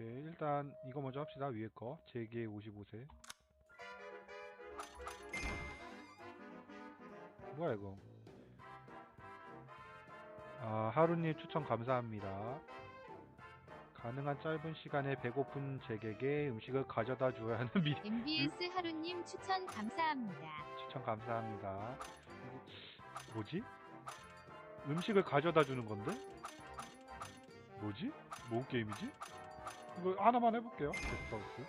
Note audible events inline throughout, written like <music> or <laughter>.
오케이 일단 이거 먼저 합시다 위에 거 제게 55세 뭐야 이거 아 하루님 추천 감사합니다 가능한 짧은 시간에 배고픈 제게게 음식을 가져다 줘야 하는 미 MBS 하루님 추천 감사합니다. 추천 감사합니다 뭐지? 음식을 가져다 주는 건데? 뭐지? 뭔 게임이지? 이거 하나만 해볼게요. 게스트하우스.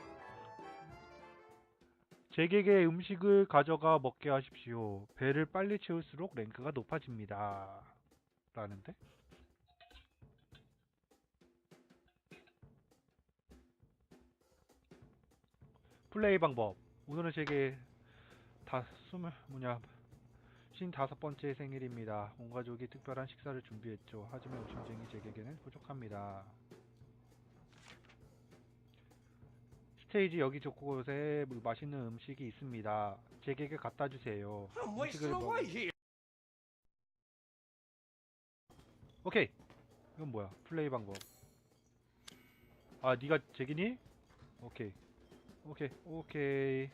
제게게 음식을 가져가 먹게 하십시오. 배를 빨리 채울수록 랭크가 높아집니다. 라는데? 플레이 방법. 오늘은 제게 다 스물 뭐냐 쉰다섯 번째 생일입니다. 온 가족이 특별한 식사를 준비했죠. 하지만 욕심쟁이 제게게는 부족합니다. 스테이지 여기 저곳에 뭐 맛있는 음식이 있습니다. 제게게 갖다 주세요. I'm 음식을 먹... 오케이. 이건 뭐야? 플레이 방법. 아, 네가 제기니? 오케이. 오케이. 오케이.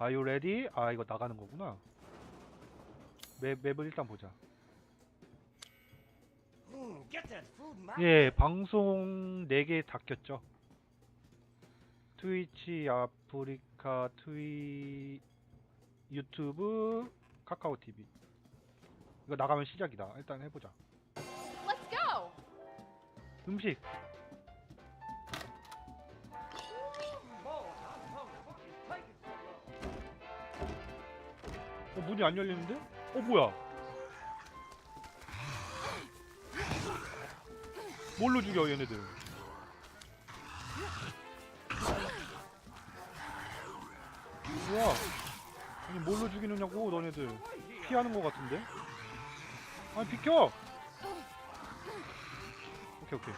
Are you ready? 아, 이거 나가는 거구나. 맵, 맵을 일단 보자. My 예, 방송 4개 다 켰죠. 트위치, 아프리카, 트위, 유튜브, 카카오 TV. 이거 나가면 시작이다. 일단 해보자. Let's go. 음식. 어, 문이 안 열리는데? 어, 뭐야? 뭘로 죽여, 얘네들? 뭐야? 아니, 뭘로 죽이느냐고, 너네들. 피하는 거 같은데? 아니, 비켜! 오케이, 오케이.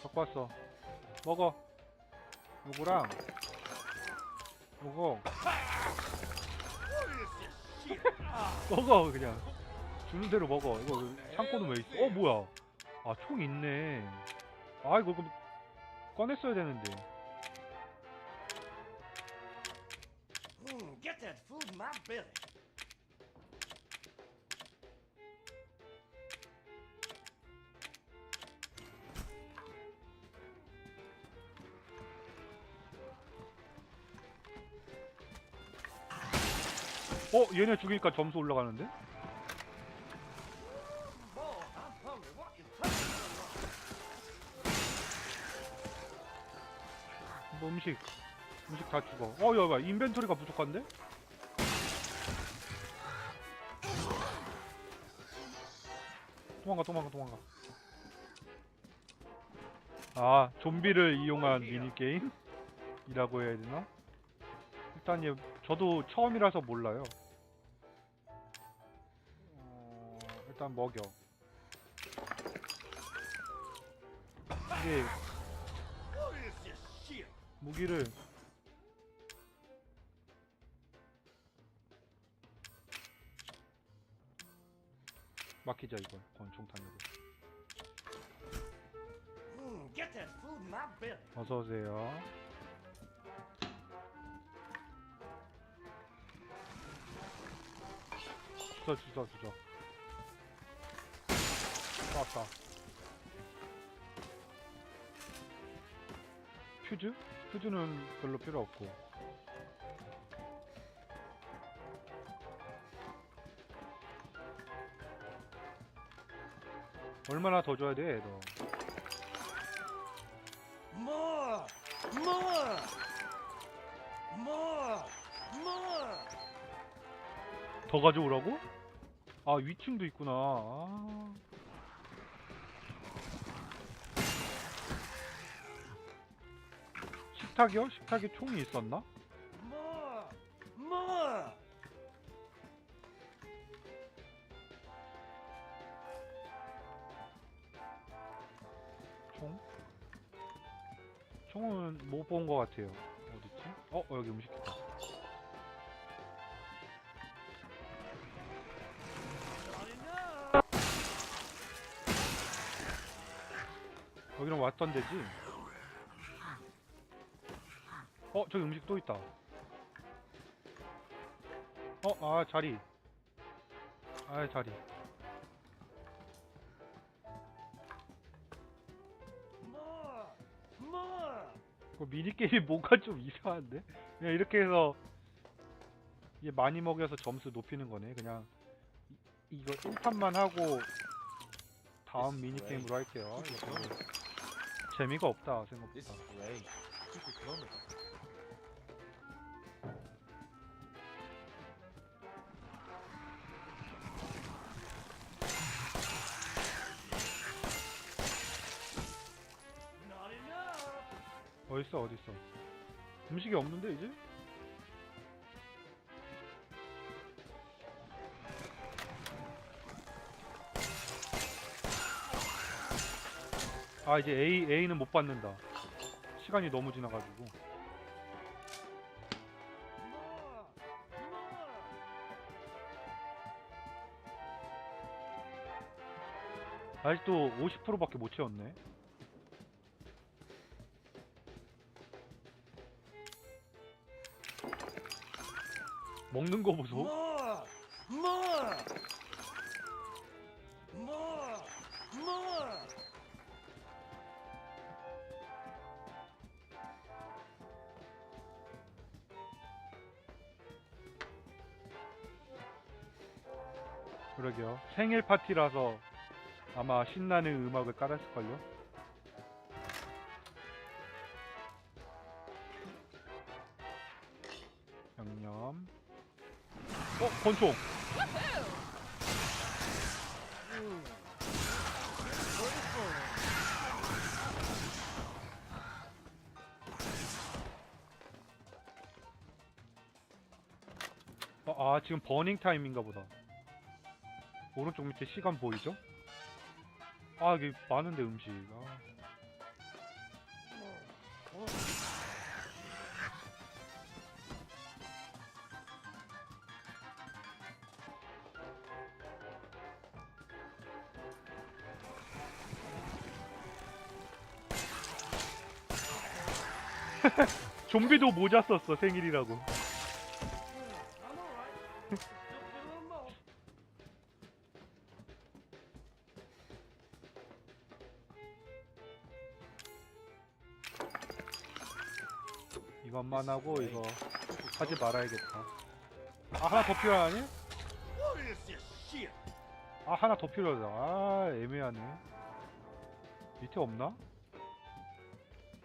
갖고 왔어. 먹어. 요거랑, 요거. <laughs> 먹어, 그냥. 주는 대로 먹어. 이거 창고는 왜 있어? 어, 뭐야? 아, 총 있네. 아, 이거 그럼 꺼냈어야 되는데. Hmm, get that food in my belly. 어, 얘네 죽이니까 점수 올라가는데? 뭐 음식. 음식 다 죽어. 어, 야, 야, 인벤토리가 부족한데? 도망가, 도망가, 도망가. 아, 좀비를 이용한 미니게임? 이라고 해야 되나? 일단 얘, 저도 처음이라서 몰라요. 어, 일단 먹여. 이게 무기를 막히자 이걸 권총탄으로 Hmm, get that food in my belly. 어서 오세요. 주저 주저 주저. 쐈다. 퓨즈? 퓨즈는 별로 필요 없고. 얼마나 더 줘야 돼, 너? More! More! More! More! 더 가져오라고? 아 위층도 있구나. 아. 식탁이요? 식탁에 총이 있었나? More! More! 총? 총은 못 본 것 같아요. 어딨지? 어, 어, 여기 음식 있다. 여기는 왔던 데지 어 저기 음식 또 있다. 어 아 자리. 아 자리. More! More! 그 미니게임이 <laughs> 뭔가 좀 이상한데? 그냥 이렇게 해서 이게 많이 먹여서 점수 높이는 거네. 그냥 이, 이거 1판만 하고 다음 미니게임으로 할게요. 재미가 없다. 생각보다 어딨어 어딨어 음식이 없는데 이제? 아 이제 A, A는 못 받는다 시간이 너무 지나가지고! 아직도 50%밖에 못 채웠네 먹는 거 보소. More! 그러게요. 생일 파티라서 아마 신나는 음악을 깔았을걸요? 양념 어? 권총 어, 아 지금 버닝 타임인가 보다 오른쪽 밑에 시간 보이죠? 아 이게 많은데 음식 아. 좀비도 모자 썼어 생일이라고. 이것만 하고 이거 하지 말아야겠다 아 하나 더 필요하니? 아 하나 더 필요하다 아 애매하네 밑에 없나?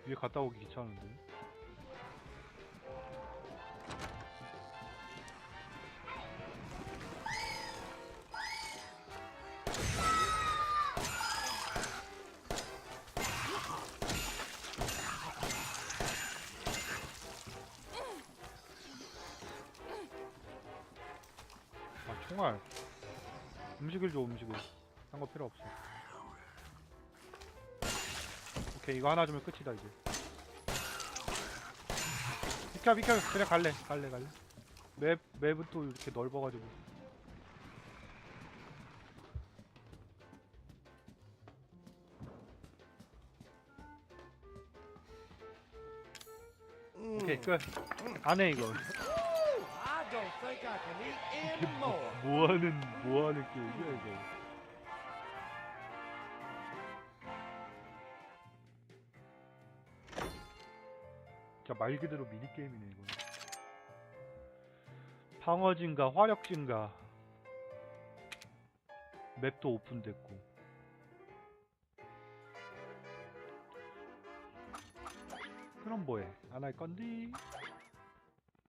위에 갔다 오기 귀찮은데 아 총알. 음식을 줘 음식을. 딴 거 필요 없어. 오케이 이거 하나 주면 끝이다 이제. 비켜 비켜. 그냥 갈래. 갈래 갈래. 맵 맵은 또 이렇게 넓어가지고 오케이 끝. 안해 이거. 뭐하는 뭐하는 게임이야 이거? 진짜 말 그대로 미니 게임이네 이거. 방어 증가 화력 증가. 맵도 오픈됐고 그럼 뭐해? 안 할 건디